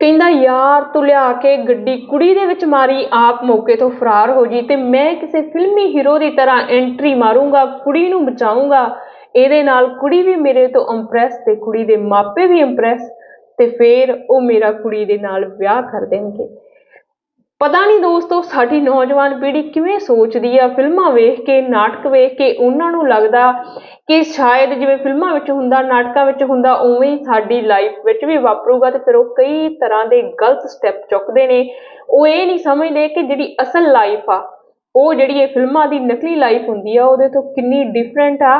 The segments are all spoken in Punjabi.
ਕਹਿੰਦਾ, ਯਾਰ, ਤੂੰ ਲਿਆ ਕੇ ਗੱਡੀ ਕੁੜੀ ਦੇ ਵਿੱਚ ਮਾਰੀ, ਆਪ ਮੌਕੇ ਤੋਂ ਫਰਾਰ ਹੋ ਜੀ ਤੇ ਮੈਂ ਕਿਸੇ ਫਿਲਮੀ ਹੀਰੋ ਦੀ ਤਰ੍ਹਾਂ ਐਂਟਰੀ ਮਾਰੂੰਗਾ, ਕੁੜੀ ਨੂੰ ਬਚਾਊਂਗਾ। ਇਹਦੇ ਨਾਲ ਕੁੜੀ ਵੀ ਮੇਰੇ ਤੋਂ ਇੰਪ੍ਰੈਸ ਤੇ ਕੁੜੀ ਦੇ ਮਾਪੇ ਵੀ ਇੰਪ੍ਰੈਸ ਤੇ ਫਿਰ ਉਹ ਮੇਰਾ ਕੁੜੀ ਦੇ ਨਾਲ ਵਿਆਹ ਕਰ ਦੇਣਗੇ। ਪਤਾ ਨਹੀਂ ਦੋਸਤੋ, ਸਾਡੀ ਨੌਜਵਾਨ ਪੀੜ੍ਹੀ ਕਿਵੇਂ ਸੋਚਦੀ ਆ ਫਿਲਮਾਂ ਵੇਖ ਕੇ, ਨਾਟਕ ਵੇਖ ਕੇ, ਉਹਨਾਂ ਨੂੰ ਲੱਗਦਾ ਕਿ ਸ਼ਾਇਦ ਜਿਵੇਂ ਫਿਲਮਾਂ ਵਿੱਚ ਹੁੰਦਾ, ਨਾਟਕਾਂ ਵਿੱਚ ਹੁੰਦਾ, ਉਵੇਂ ਹੀ ਸਾਡੀ ਲਾਈਫ ਵਿੱਚ ਵੀ ਵਾਪਰੂਗਾ ਤੇ ਫਿਰ ਉਹ ਕਈ ਤਰ੍ਹਾਂ ਦੇ ਗਲਤ ਸਟੈਪ ਚੁੱਕਦੇ ਨੇ। ਉਹ ਇਹ ਨਹੀਂ ਸਮਝਦੇ ਕਿ ਜਿਹੜੀ ਅਸਲ ਲਾਈਫ ਆ, ਉਹ ਜਿਹੜੀ ਇਹ ਫਿਲਮਾਂ ਦੀ ਨਕਲੀ ਲਾਈਫ ਹੁੰਦੀ ਆ, ਉਹਦੇ ਤੋਂ ਕਿੰਨੀ ਡਿਫਰੈਂਟ ਆ।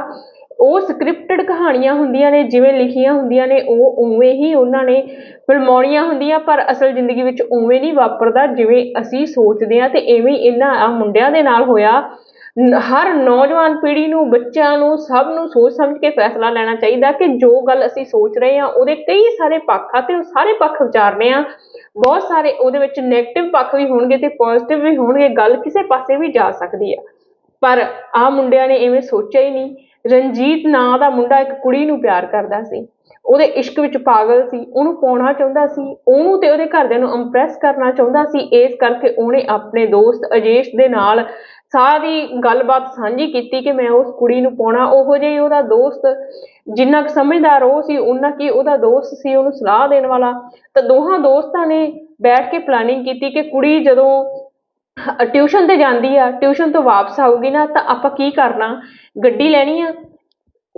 ਉਹ ਸਕ੍ਰਿਪਟਡ ਕਹਾਣੀਆਂ ਹੁੰਦੀਆਂ ਨੇ, ਜਿਵੇਂ ਲਿਖੀਆਂ ਹੁੰਦੀਆਂ ਨੇ, ਉਹ ਉਵੇਂ ਹੀ ਉਹਨਾਂ ਨੇ ਫਿਲਮਾਉਣੀਆਂ ਹੁੰਦੀਆਂ, ਪਰ ਅਸਲ ਜ਼ਿੰਦਗੀ ਵਿੱਚ ਉਵੇਂ ਨਹੀਂ ਵਾਪਰਦਾ ਜਿਵੇਂ ਅਸੀਂ ਸੋਚਦੇ ਆ ਤੇ ਐਵੇਂ ਇਹਨਾਂ ਆ ਮੁੰਡਿਆਂ ਦੇ ਨਾਲ ਹੋਇਆ। ਹਰ ਨੌਜਵਾਨ ਪੀੜ੍ਹੀ ਨੂੰ, ਬੱਚਿਆਂ ਨੂੰ, ਸਭ ਨੂੰ ਸੋਚ ਸਮਝ ਕੇ ਫੈਸਲਾ ਲੈਣਾ ਚਾਹੀਦਾ ਕਿ ਜੋ ਗੱਲ ਅਸੀਂ ਸੋਚ ਰਹੇ ਹਾਂ, ਉਹਦੇ ਕਈ ਸਾਰੇ ਪੱਖ ਆ ਤੇ ਉਹ ਸਾਰੇ ਪੱਖ ਵਿਚਾਰਨੇ ਆ। ਬਹੁਤ ਸਾਰੇ ਉਹਦੇ ਵਿੱਚ 네ਗੇਟਿਵ ਪੱਖ ਵੀ ਹੋਣਗੇ ਤੇ ਪੋਜ਼ਿਟਿਵ ਵੀ ਹੋਣਗੇ, ਗੱਲ ਕਿਸੇ ਪਾਸੇ ਵੀ ਜਾ ਸਕਦੀ ਆ। ਪਰ ਆ ਮੁੰਡਿਆਂ ਨੇ ਐਵੇਂ ਸੋਚਿਆ ਹੀ ਨਹੀਂ। ਰਣਜੀਤ ਨਾਂ ਦਾ ਮੁੰਡਾ ਇੱਕ ਕੁੜੀ ਨੂੰ ਪਿਆਰ ਕਰਦਾ ਸੀ। ਉਹਦੇ ਇਸ਼ਕ ਵਿੱਚ ਪਾਗਲ ਸੀ, ਉਹਨੂੰ ਪਾਉਣਾ ਚਾਹੁੰਦਾ ਸੀ, ਉਹਨੂੰ ਤੇ ਉਹਦੇ ਘਰਦਿਆਂ ਨੂੰ ਇੰਪ੍ਰੈਸ ਕਰਨਾ ਚਾਹੁੰਦਾ ਸੀ, ਇਸ ਕਰਕੇ ਉਹਨੇ ਆਪਣੇ ਦੋਸਤ ਅਜੇਸ਼ ਦੇ ਨਾਲ ਸਾਰੀ ਗੱਲਬਾਤ ਸਾਂਝੀ ਕੀਤੀ ਕਿ ਮੈਂ ਉਸ ਕੁੜੀ ਨੂੰ ਪਾਉਣਾ। ਉਹੋ ਜਿਹਾ ਉਹਦਾ ਦੋਸਤ, ਜਿੰਨਾ ਕੁ ਸਮਝਦਾਰ ਉਹ ਸੀ ਉਹਨਾਂ ਕੀ ਉਹਦਾ ਦੋਸਤ ਸੀ, ਉਹਨੂੰ ਸਲਾਹ ਦੇਣ ਵਾਲਾ। ਤਾਂ ਦੋਹਾਂ ਦੋਸਤਾਂ ਨੇ ਬੈਠ ਕੇ ਪਲਾਨਿੰਗ ਕੀਤੀ ਕਿ ਕੁੜੀ ਜਦੋਂ ਟਿਊਸ਼ਨ ਤੇ ਜਾਂਦੀ ਆ, ਟਿਊਸ਼ਨ ਤੋਂ ਵਾਪਸ ਆਊਗੀ ਨਾ, ਤਾਂ ਆਪਾਂ ਕੀ ਕਰਨਾ? ਗੱਡੀ ਲੈਣੀ ਆ।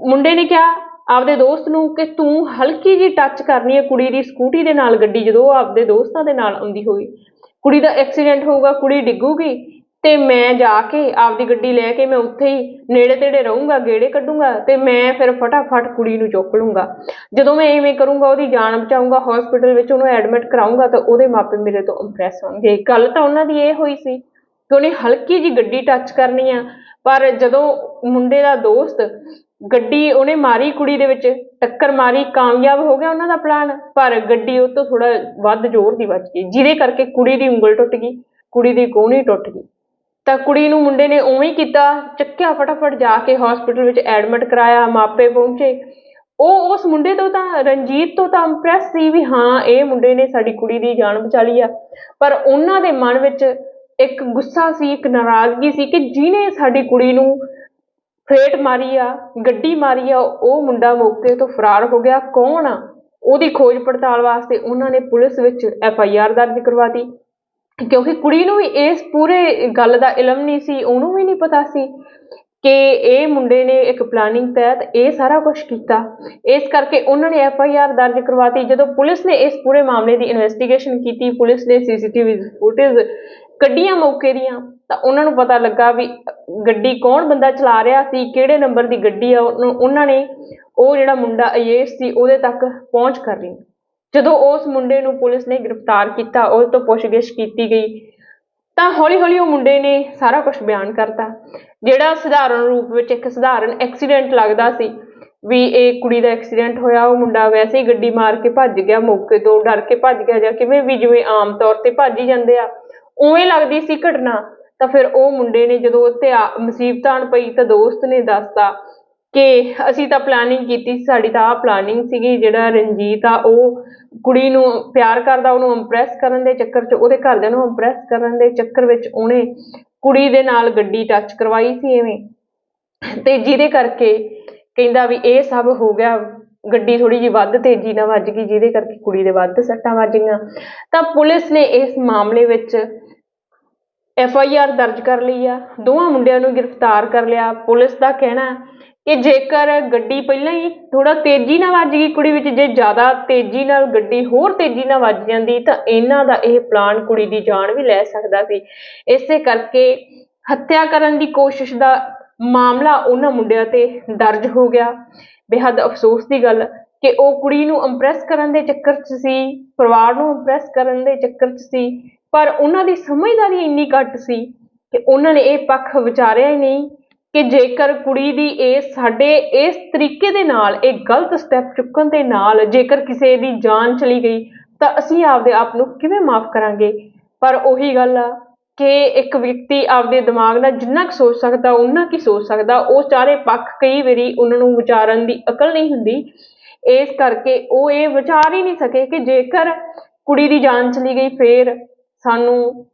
ਮੁੰਡੇ ਨੇ ਕਿਹਾ ਆਪਦੇ ਦੋਸਤ ਨੂੰ ਕਿ ਤੂੰ ਹਲਕੀ ਜੀ ਟੱਚ ਕਰਨੀ ਹੈ ਕੁੜੀ ਦੀ ਸਕੂਟੀ ਦੇ ਨਾਲ ਗੱਡੀ ਜਦੋਂ ਆਪਦੇ ਦੋਸਤਾਂ ਦੇ ਨਾਲ ਆਉਂਦੀ ਹੋਈ। ਕੁੜੀ ਦਾ ਐਕਸੀਡੈਂਟ ਹੋਊਗਾ, ਕੁੜੀ ਡਿੱਗੂਗੀ ਤੇ ਮੈਂ ਜਾ ਕੇ ਆਪਦੀ ਗੱਡੀ ਲੈ ਕੇ ਮੈਂ ਉੱਥੇ ਹੀ ਨੇੜੇ ਤੇੜੇ ਰਹੂੰਗਾ, ਗੇੜੇ ਕੱਢੂੰਗਾ ਤੇ ਮੈਂ ਫਿਰ ਫਟਾਫਟ ਕੁੜੀ ਨੂੰ ਚੁੱਕ ਲੂੰਗਾ। ਜਦੋਂ ਮੈਂ ਐਵੇਂ ਕਰੂੰਗਾ, ਉਹਦੀ ਜਾਨ ਬਚਾਊਂਗਾ ਹਸਪੀਟਲ ਵਿੱਚ ਉਹਨੂੰ ਐਡਮਿਟ ਕਰਾਊਂਗਾ ਤਾਂ ਉਹਦੇ ਮਾਪੇ ਮੇਰੇ ਤੋਂ ਇੰਪ੍ਰੈਸ ਹੋਣਗੇ। ਗੱਲ ਤਾਂ ਉਹਨਾਂ ਦੀ ਇਹ ਹੋਈ ਸੀ ਕਿ ਉਹਨੇ ਹਲਕੀ ਜੀ ਗੱਡੀ ਟੱਚ ਕਰਨੀ ਆ, ਪਰ ਜਦੋਂ ਮੁੰਡੇ ਦਾ ਦੋਸਤ ਗੱਡੀ ਉਹਨੇ ਮਾਰੀ ਕੁੜੀ ਦੇ ਵਿੱਚ, ਟੱਕਰ ਮਾਰੀ, ਕਾਮਯਾਬ ਹੋ ਗਿਆ ਉਹਨਾਂ ਦਾ ਪਲਾਨ ਪਰ ਗੱਡੀ ਉਹ ਤੋਂ ਥੋੜਾ ਵੱਧ ਜ਼ੋਰ ਦੀ ਵੱਜ ਗਈ, ਜਿਹਦੇ ਕਰਕੇ ਕੁੜੀ ਦੀ ਉਂਗਲ ਟੁੱਟ ਗਈ, ਕੁੜੀ ਦੀ ਕੋਹਣੀ ਟੁੱਟ ਗਈ। ਤਾਂ ਕੁੜੀ ਨੂੰ ਮੁੰਡੇ ਨੇ ਉਵੇਂ ਕੀਤਾ, ਚੱਕਿਆ ਫਟਾਫਟ ਜਾ ਕੇ ਹਸਪੀਟਲ ਵਿੱਚ ਐਡਮਿਟ ਕਰਾਇਆ, ਮਾਪੇ ਪਹੁੰਚੇ। ਉਹ ਉਸ ਮੁੰਡੇ ਤੋਂ ਤਾਂ, ਰਣਜੀਤ ਤੋਂ ਤਾਂ ਇੰਪ੍ਰੈਸ ਸੀ ਵੀ ਹਾਂ, ਇਹ ਮੁੰਡੇ ਨੇ ਸਾਡੀ ਕੁੜੀ ਦੀ ਜਾਨ ਬਚਾ ਲਈ ਆ। ਪਰ ਉਹਨਾਂ ਦੇ ਮਨ ਵਿੱਚ ਇੱਕ ਗੁੱਸਾ ਸੀ, ਇੱਕ ਨਾਰਾਜ਼ਗੀ ਸੀ ਕਿ ਜਿਹਨੇ ਸਾਡੀ ਕੁੜੀ ਨੂੰ ਫੇਟ ਮਾਰੀ ਆ, ਗੱਡੀ ਮਾਰੀ ਆ, ਉਹ ਮੁੰਡਾ ਮੌਕੇ ਤੋਂ ਫਰਾਰ ਹੋ ਗਿਆ। ਕੌਣ ਆ? ਉਹਦੀ ਖੋਜ ਪੜਤਾਲ ਵਾਸਤੇ ਉਹਨਾਂ ਨੇ ਪੁਲਿਸ ਵਿੱਚ ਐਫ ਆਈ ਆਰ ਦਰਜ ਕਰਵਾਤੀ ਕਿਉਂਕਿ ਕੁੜੀ ਨੂੰ ਵੀ ਇਸ ਪੂਰੇ ਗੱਲ ਦਾ ਇਲਮ ਨਹੀਂ ਸੀ, ਉਹਨੂੰ ਵੀ ਨਹੀਂ ਪਤਾ ਸੀ ਕਿ ਇਹ ਮੁੰਡੇ ਨੇ ਇੱਕ ਪਲਾਨਿੰਗ ਤਹਿਤ ਇਹ ਸਾਰਾ ਕੁਝ ਕੀਤਾ। ਇਸ ਕਰਕੇ ਉਹਨਾਂ ਨੇ ਐਫ ਆਈ ਆਰ ਦਰਜ ਕਰਵਾਤੀ। ਜਦੋਂ ਪੁਲਿਸ ਨੇ ਇਸ ਪੂਰੇ ਮਾਮਲੇ ਦੀ ਇਨਵੈਸਟੀਗੇਸ਼ਨ ਕੀਤੀ, ਪੁਲਿਸ ਨੇ ਸੀਸੀਟੀਵੀ ਫੁਟੇਜ ਕੱਢੀਆਂ ਮੌਕੇ ਦੀਆਂ, ਤਾਂ ਉਹਨਾਂ ਨੂੰ ਪਤਾ ਲੱਗਾ ਵੀ ਗੱਡੀ ਕੌਣ ਬੰਦਾ ਚਲਾ ਰਿਹਾ ਸੀ, ਕਿਹੜੇ ਨੰਬਰ ਦੀ ਗੱਡੀ ਆ, ਉਹਨੂੰ- ਉਹਨਾਂ ਨੇ ਉਹ ਜਿਹੜਾ ਮੁੰਡਾ ਅਯੇਸ਼ ਸੀ, ਉਹਦੇ ਤੱਕ ਪਹੁੰਚ ਕਰ ਲਈ। ਜਦੋਂ ਉਸ ਮੁੰਡੇ ਨੂੰ ਪੁਲਿਸ ਨੇ ਗ੍ਰਿਫਤਾਰ ਕੀਤਾ ਉਹ ਤੋਂ ਪੁੱਛਗਿੱਛ ਕੀਤੀ ਗਈ, ਤਾਂ ਹੌਲੀ ਹੌਲੀ ਉਹ ਮੁੰਡੇ ਨੇ ਸਾਰਾ ਕੁਝ ਬਿਆਨ ਕਰਤਾ, ਜਿਹੜਾ ਸਧਾਰਨ ਰੂਪ ਵਿੱਚ ਇੱਕ ਸਧਾਰਨ ਐਕਸੀਡੈਂਟ ਲੱਗਦਾ ਸੀ, ਵੀ ਇਹ ਕੁੜੀ ਦਾ ਐਕਸੀਡੈਂਟ ਹੋਇਆ, ਉਹ ਮੁੰਡਾ ਵੈਸੇ ਹੀ ਗੱਡੀ ਮਾਰ ਕੇ ਭੱਜ ਗਿਆ, ਮੌਕੇ ਤੋਂ ਡਰ ਕੇ ਭੱਜ ਗਿਆ, ਜਾਂ ਕਿਵੇਂ ਵੀ ਜਿਵੇਂ ਆਮ ਤੌਰ ਤੇ ਭੱਜ ਹੀ ਜਾਂਦੇ ਆ, ਉਵੇਂ ਲੱਗਦੀ ਸੀ ਘਟਨਾ, ਤਾਂ ਫਿਰ ਉਹ ਮੁੰਡੇ ਨੇ ਜਦੋਂ ਉੱਤੇ ਆ- ਮੁਸੀਬਤ ਆਣ ਪਈ, ਤਾਂ ਦੋਸਤ ਨੇ ਦੱਸਤਾ ਕਿ ਅਸੀਂ ਤਾਂ ਪਲੈਨਿੰਗ ਕੀਤੀ ਸੀ, ਸਾਡੀ ਤਾਂ ਆਹ ਪਲਾਨਿੰਗ ਸੀਗੀ, ਜਿਹੜਾ ਰਣਜੀਤ ਆ, ਉਹ ਕੁੜੀ ਨੂੰ ਪਿਆਰ ਕਰਦਾ, ਉਹਨੂੰ ਇੰਪ੍ਰੈਸ ਕਰਨ ਦੇ ਚੱਕਰ 'ਚ, ਉਹਦੇ ਘਰਦਿਆਂ ਨੂੰ ਇੰਪ੍ਰੈਸ ਕਰਨ ਦੇ ਚੱਕਰ ਵਿੱਚ ਉਹਨੇ ਕੁੜੀ ਦੇ ਨਾਲ ਗੱਡੀ ਟੱਚ ਕਰਵਾਈ ਸੀ ਐਵੇਂ। ਤੇ ਜਿਹਦੇ ਕਰਕੇ ਕਹਿੰਦਾ ਵੀ ਇਹ ਸਭ ਹੋ ਗਿਆ, ਗੱਡੀ ਥੋੜੀ ਜਿਹੀ ਵੱਧ ਤੇਜ਼ੀ ਨਾਲ ਵੱਜ ਗਈ, ਜਿਹਦੇ ਕਰਕੇ ਕੁੜੀ ਦੇ ਵੱਧ ਸੱਟਾਂ ਵੱਜ ਗਈਆਂ ਤਾਂ ਪੁਲਿਸ ਨੇ ਇਸ ਮਾਮਲੇ ਵਿੱਚ ਐਫ ਆਈ ਆਰ ਦਰਜ ਕਰ ਲਈ ਆ। ਦੋਵਾਂ ਮੁੰਡਿਆਂ ਨੂੰ ਗ੍ਰਿਫਤਾਰ ਕਰ ਲਿਆ। ਪੁਲਿਸ ਦਾ ਕਹਿਣਾ ਕਿ ਜੇਕਰ ਗੱਡੀ ਪਹਿਲਾਂ ਹੀ ਥੋੜਾ ਤੇਜ਼ੀ ਨਾਲ ਵੱਜ ਗਈ ਕੁੜੀ ਵਿੱਚ, ਜੇ ਜ਼ਿਆਦਾ ਤੇਜ਼ੀ ਨਾਲ ਗੱਡੀ ਹੋਰ ਤੇਜ਼ੀ ਨਾਲ ਵੱਜ ਜਾਂਦੀ, ਤਾਂ ਇਹਨਾਂ ਦਾ ਇਹ ਪਲਾਨ ਕੁੜੀ ਦੀ ਜਾਨ ਵੀ ਲੈ ਸਕਦਾ ਸੀ। ਇਸੇ ਕਰਕੇ ਹੱਤਿਆ ਕਰਨ ਦੀ ਕੋਸ਼ਿਸ਼ ਦਾ ਮਾਮਲਾ ਉਹਨਾਂ ਮੁੰਡਿਆਂ ਤੇ ਦਰਜ ਹੋ ਗਿਆ। ਬੇਹੱਦ ਅਫਸੋਸ ਦੀ ਗੱਲ ਕਿ ਉਹ ਕੁੜੀ ਨੂੰ ਇੰਪ੍ਰੈਸ ਕਰਨ ਦੇ ਚੱਕਰ 'ਚ ਸੀ, ਪਰਿਵਾਰ ਨੂੰ ਇੰਪ੍ਰੈਸ ਕਰਨ ਦੇ ਚੱਕਰ 'ਚ ਸੀ, ਪਰ ਉਹਨਾਂ ਦੀ ਸਮਝਦਾਰੀ ਇੰਨੀ ਘੱਟ ਸੀ ਕਿ ਉਹਨਾਂ ਨੇ ਇਹ ਪੱਖ ਵਿਚਾਰਿਆ ਹੀ ਨਹੀਂ ਕਿ ਜੇਕਰ ਕੁੜੀ ਦੀ ਇਹ ਸਾਡੇ, ਇਸ ਤਰੀਕੇ ਦੇ ਨਾਲ, ਇਹ ਗਲਤ ਸਟੈਪ ਚੁੱਕਣ ਦੇ ਨਾਲ ਜੇਕਰ ਕਿਸੇ ਦੀ ਜਾਨ ਚਲੀ ਗਈ, ਤਾਂ ਅਸੀਂ ਆਪਦੇ ਆਪ ਨੂੰ ਕਿਵੇਂ ਮਾਫ ਕਰਾਂਗੇ? ਪਰ ਉਹੀ ਗੱਲ ਆ ਕਿ ਇੱਕ ਵਿਅਕਤੀ ਆਪਦੇ ਦਿਮਾਗ ਨਾਲ ਜਿੰਨਾ ਕੁ ਸੋਚ ਸਕਦਾ ਉਹਨਾਂ ਕੀ ਸੋਚ ਸਕਦਾ। ਉਹ ਚਾਰੇ ਪੱਖ ਕਈ ਵਾਰੀ ਉਹਨਾਂ ਨੂੰ ਵਿਚਾਰਨ ਦੀ ਅਕਲ ਨਹੀਂ ਹੁੰਦੀ। ਇਸ ਕਰਕੇ ਉਹ ਇਹ ਵਿਚਾਰ ਹੀ ਨਹੀਂ ਸਕੇ ਕਿ ਜੇਕਰ ਕੁੜੀ ਦੀ ਜਾਨ ਚਲੀ ਗਈ, ਫੇਰ ਸਾਨੂੰ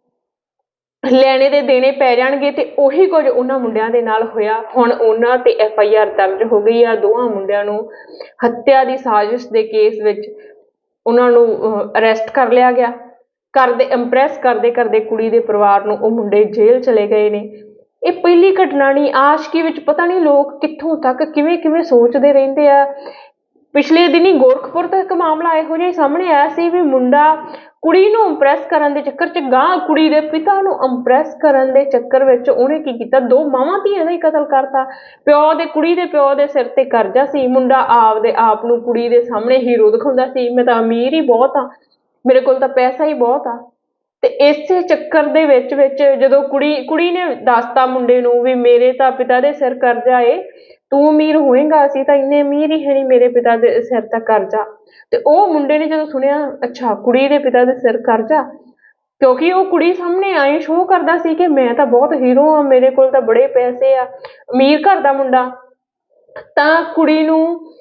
ਲੈਣੇ ਦੇ ਦੇਣੇ ਪੈ ਜਾਣਗੇ ਤੇ ਉਹੀ ਕੁਝ ਉਹਨਾਂ ਮੁੰਡਿਆਂ ਦੇ ਨਾਲ ਹੋਇਆ। ਹੁਣ ਉਹਨਾਂ ਤੇ ਐਫ ਆਈ ਆਰ ਦਰਜ ਹੋ ਗਈ ਆ ਦੋਵਾਂ ਮੁੰਡਿਆਂ ਨੂੰ ਹੱਤਿਆ ਦੀ ਸਾਜ਼ਿਸ਼ ਦੇ ਕੇਸ ਵਿੱਚ ਉਹਨਾਂ ਨੂੰ ਅਰੈਸਟ ਕਰ ਲਿਆ ਗਿਆ। ਕਰਦੇ ਇੰਪ੍ਰੈਸ ਕਰਦੇ ਕਰਦੇ ਕੁੜੀ ਦੇ ਪਰਿਵਾਰ ਨੂੰ ਉਹ ਮੁੰਡੇ ਜੇਲ੍ਹ ਚਲੇ ਗਏ ਨੇ। ਇਹ ਪਹਿਲੀ ਘਟਨਾ ਨਹੀਂ, ਆਸ਼ਕੀ ਵਿੱਚ ਪਤਾ ਨਹੀਂ ਲੋਕ ਕਿੱਥੋਂ ਤੱਕ, ਕਿਵੇਂ ਕਿਵੇਂ ਸੋਚਦੇ ਰਹਿੰਦੇ ਆ। ਪਿਛਲੇ ਦਿਨੀ ਗੋਰਖਪੁਰ ਤੋਂ ਇੱਕ ਮਾਮਲਾ ਇਹੋ ਜਿਹਾ ਸਾਹਮਣੇ ਆਇਆ ਸੀ ਵੀ ਮੁੰਡਾ ਕੁੜੀ ਨੂੰ ਇੰਪ੍ਰੈਸ ਕਰਨ ਦੇ ਚੱਕਰ 'ਚ ਗਾਂ ਕੁੜੀ ਦੇ ਪਿਤਾ ਨੂੰ ਇੰਪ੍ਰੈਸ ਕਰਨ ਦੇ ਚੱਕਰ ਵਿੱਚ ਉਹਨੇ ਕੀ ਕੀਤਾ? ਦੋ ਮਾਵਾਂ ਧੀਆਂ ਦਾ ਹੀ ਕਤਲ ਕਰਤਾ। ਪਿਓ ਦੇ, ਕੁੜੀ ਦੇ ਪਿਓ ਦੇ ਸਿਰ ਤੇ ਕਰਜ਼ਾ ਸੀ। ਮੁੰਡਾ ਆਪਦੇ ਆਪ ਨੂੰ ਕੁੜੀ ਦੇ ਸਾਹਮਣੇ ਹੀਰੋ ਦਿਖਾਉਂਦਾ ਸੀ। ਮੈਂ ਤਾਂ ਅਮੀਰ ਹੀ ਬਹੁਤ ਆ ਮੇਰੇ ਕੋਲ ਤਾਂ ਪੈਸਾ ਹੀ ਬਹੁਤ ਆ। ਤੇ ਇਸੇ ਚੱਕਰ ਦੇ ਵਿੱਚ ਵਿੱਚ ਜਦੋਂ ਕੁੜੀ ਕੁੜੀ ਨੇ ਦੱਸਤਾ ਮੁੰਡੇ ਨੂੰ ਵੀ ਮੇਰੇ ਤਾਂ ਪਿਤਾ ਦੇ ਸਿਰ ਕਰਜ਼ਾ ਏ ਤੂੰ ਅਮੀਰ ਹੋਏਗਾ, ਅਸੀਂ ਤਾਂ ਇੰਨੇ ਅਮੀਰ ਹੀ ਹੈ ਨਹੀਂ ਮੇਰੇ ਪਿਤਾ ਦੇ ਸਿਰ ਤਾਂ ਕਰਜ਼ਾ। ਤੇ ਉਹ ਮੁੰਡੇ ਨੇ ਜਦੋਂ ਸੁਣਿਆ, ਅੱਛਾ, ਕੁੜੀ ਦੇ ਪਿਤਾ ਦੇ ਸਿਰ ਕਰਜ਼ਾ, ਕਿਉਂਕਿ ਉਹ ਕੁੜੀ ਸਾਹਮਣੇ ਆਏ ਸ਼ੋਅ ਕਰਦਾ ਸੀ ਕਿ ਮੈਂ ਤਾਂ ਬਹੁਤ ਹੀਰੋ ਆ ਮੇਰੇ ਕੋਲ ਤਾਂ ਬੜੇ ਪੈਸੇ ਆ, ਅਮੀਰ ਘਰ ਦਾ ਮੁੰਡਾ। ਤਾਂ ਕੁੜੀ ਨੂੰ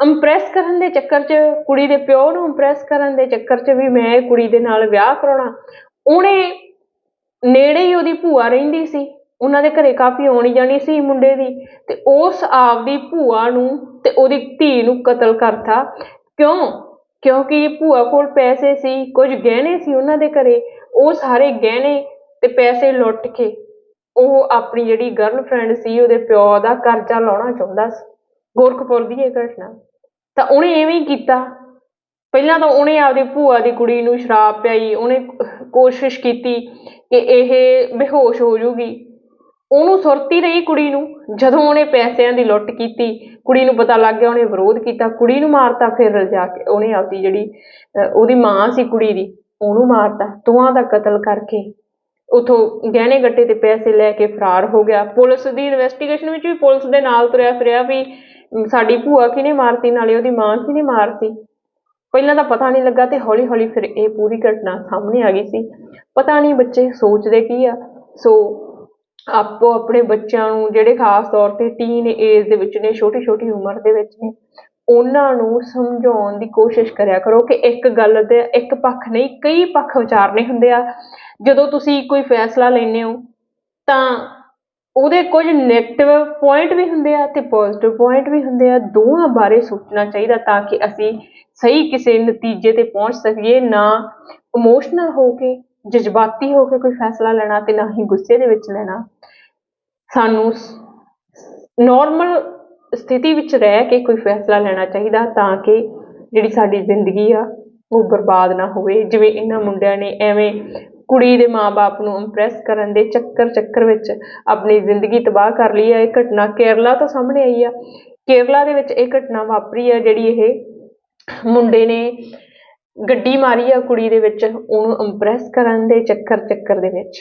ਇੰਪ੍ਰੈਸ ਕਰਨ ਦੇ ਚੱਕਰ 'ਚ, ਕੁੜੀ ਦੇ ਪਿਓ ਨੂੰ ਇੰਪ੍ਰੈਸ ਕਰਨ ਦੇ ਚੱਕਰ 'ਚ ਵੀ ਮੈਂ ਕੁੜੀ ਦੇ ਨਾਲ ਵਿਆਹ ਕਰਾਉਣਾ। ਉਹਨੇ ਨੇੜੇ ਹੀ ਉਹਦੀ ਭੂਆ ਰਹਿੰਦੀ ਸੀ। ਉਹਨਾਂ ਦੇ ਘਰੇ ਕਾਫੀ ਆਉਣੀ ਜਾਣੀ ਸੀ ਮੁੰਡੇ ਦੀ ਤੇ ਉਸ ਆਪਦੀ ਭੂਆ ਨੂੰ ਤੇ ਉਹਦੀ ਧੀ ਨੂੰ ਕਤਲ ਕਰਤਾ। ਕਿਉਂ? ਕਿਉਂਕਿ ਭੂਆ ਕੋਲ ਪੈਸੇ ਸੀ, ਕੁਝ ਗਹਿਣੇ ਸੀ ਉਹਨਾਂ ਦੇ ਘਰੇ। ਉਹ ਸਾਰੇ ਗਹਿਣੇ ਤੇ ਪੈਸੇ ਲੁੱਟ ਕੇ ਉਹ ਆਪਣੀ ਜਿਹੜੀ ਗਰਲਫ੍ਰੈਂਡ ਸੀ, ਉਹਦੇ ਪਿਓ ਦਾ ਕਰਜ਼ਾ ਲਾਉਣਾ ਚਾਹੁੰਦਾ ਸੀ। ਗੋਰਖਪੁਰ ਦੀ ਇਹ ਘਟਨਾ। ਤਾਂ ਉਹਨੇ ਐਵੇਂ ਹੀ ਕੀਤਾ। ਪਹਿਲਾਂ ਤਾਂ ਉਹਨੇ ਆਪਦੀ ਭੂਆ ਦੀ ਕੁੜੀ ਨੂੰ ਸ਼ਰਾਬ ਪਿਆਈ, ਉਹਨੇ ਕੋਸ਼ਿਸ਼ ਕੀਤੀ ਕਿ ਇਹ ਬੇਹੋਸ਼ ਹੋ ਜਾਊਗੀ ਉਹਨੂੰ ਸੁਰਤੀ ਰਹੀ ਕੁੜੀ ਨੂੰ, ਜਦੋਂ ਉਹਨੇ ਪੈਸਿਆਂ ਦੀ ਲੁੱਟ ਕੀਤੀ, ਕੁੜੀ ਨੂੰ ਪਤਾ ਲੱਗ ਗਿਆ ਉਹਨੇ ਵਿਰੋਧ ਕੀਤਾ, ਕੁੜੀ ਨੂੰ ਮਾਰਤਾ ਫਿਰ ਜਾ ਕੇ, ਉਹਨੇ ਆਪਦੀ ਜਿਹੜੀ ਉਹਦੀ ਮਾਂ ਸੀ ਕੁੜੀ ਦੀ, ਉਹਨੂੰ ਮਾਰਤਾ, ਦੋਵਾਂ ਦਾ ਕਤਲ ਕਰਕੇ। ਉਥੋਂ ਗਹਿਣੇ ਗੱਟੇ ਤੇ ਪੈਸੇ ਲੈ ਕੇ ਫਰਾਰ ਹੋ ਗਿਆ। ਪੁਲਿਸ ਦੀ ਇਨਵੈਸਟੀਗੇਸ਼ਨ ਵਿੱਚ ਵੀ ਪੁਲਿਸ ਦੇ ਨਾਲ ਤੁਰਿਆ ਫਿਰਿਆ ਵੀ ਸਾਡੀ ਭੂਆ ਕਿਹਨੇ ਮਾਰਤੀ, ਨਾਲੇ ਉਹਦੀ ਮਾਂ ਕਿਹਨੇ ਮਾਰਤੀ। ਪਹਿਲਾਂ ਤਾਂ ਪਤਾ ਨਹੀਂ ਲੱਗਾ ਤੇ ਹੌਲੀ ਹੌਲੀ ਫਿਰ ਇਹ ਪੂਰੀ ਘਟਨਾ ਸਾਹਮਣੇ ਆ ਗਈ ਸੀ। ਪਤਾ ਨਹੀਂ ਬੱਚੇ ਸੋਚਦੇ ਕੀ ਆ। ਸੋ ਆਪੋ ਆਪਣੇ ਬੱਚਿਆਂ ਨੂੰ ਜਿਹੜੇ ਖਾਸ ਤੌਰ ਤੇ ਟੀਨ ਏਜ ਦੇ ਵਿੱਚ ਨੇ ਛੋਟੀ ਛੋਟੀ ਉਮਰ ਦੇ ਵਿੱਚ ਨੇ, ਉਹਨਾਂ ਨੂੰ ਸਮਝਾਉਣ ਦੀ ਕੋਸ਼ਿਸ਼ ਕਰਿਆ ਕਰੋ ਕਿ ਇੱਕ ਗੱਲ ਦੇ, ਇੱਕ ਪੱਖ ਨਹੀਂ, ਕਈ ਪੱਖ ਵਿਚਾਰਨੇ ਹੁੰਦੇ ਆ। ਜਦੋਂ ਤੁਸੀਂ ਕੋਈ ਫੈਸਲਾ ਲੈਂਦੇ ਹੋ, ਤਾਂ ਉਹਦੇ ਕੁਝ ਨੈਗੇਟਿਵ ਪੁਆਇੰਟ ਵੀ ਹੁੰਦੇ ਆ ਤੇ ਪੋਜ਼ਿਟਿਵ ਪੁਆਇੰਟ ਵੀ ਹੁੰਦੇ ਆ। ਦੋਵਾਂ ਬਾਰੇ ਸੋਚਣਾ ਚਾਹੀਦਾ ਤਾਂ ਕਿ ਅਸੀਂ ਸਹੀ ਕਿਸੇ ਨਤੀਜੇ ਤੇ ਪਹੁੰਚ ਸਕੀਏ, ਨਾ ਇਮੋਸ਼ਨਲ ਹੋ ਕੇ। ਜਜ਼ਬਾਤੀ ਹੋ ਕੇ ਕੋਈ ਫੈਸਲਾ ਲੈਣਾ ਤੇ ਨਾ ਹੀ ਗੁੱਸੇ ਦੇ ਵਿੱਚ ਲੈਣਾ, ਸਾਨੂੰ ਨਾਰਮਲ ਸਥਿਤੀ ਵਿੱਚ ਰਹਿ ਕੇ ਕੋਈ ਫੈਸਲਾ ਲੈਣਾ ਚਾਹੀਦਾ ਤਾਂ ਕਿ ਜਿਹੜੀ ਸਾਡੀ ਜ਼ਿੰਦਗੀ ਆ, ਉਹ ਬਰਬਾਦ ਨਾ ਹੋਵੇ। ਜਿਵੇਂ ਇਹਨਾਂ ਮੁੰਡਿਆਂ ਨੇ ਐਵੇਂ ਕੁੜੀ ਦੇ ਮਾਪੇ ਨੂੰ ਇੰਪ੍ਰੈਸ ਕਰਨ ਦੇ ਚੱਕਰ ਚੱਕਰ ਵਿੱਚ ਆਪਣੀ ਜ਼ਿੰਦਗੀ ਤਬਾਹ ਕਰ ਲਈ ਹੈ ਇਹ ਘਟਨਾ ਕੇਰਲਾ ਤੋਂ ਸਾਹਮਣੇ ਆਈ ਆ। ਕੇਰਲਾ ਦੇ ਵਿੱਚ ਇਹ ਘਟਨਾ ਵਾਪਰੀ ਆ ਜਿਹੜੀ ਇਹ ਮੁੰਡੇ ਨੇ ਗੱਡੀ ਮਾਰੀ ਆ ਕੁੜੀ ਦੇ ਵਿੱਚ ਉਹਨੂੰ ਇੰਪ੍ਰੈਸ ਕਰਨ ਦੇ ਚੱਕਰ ਚੱਕਰ ਦੇ ਵਿੱਚ।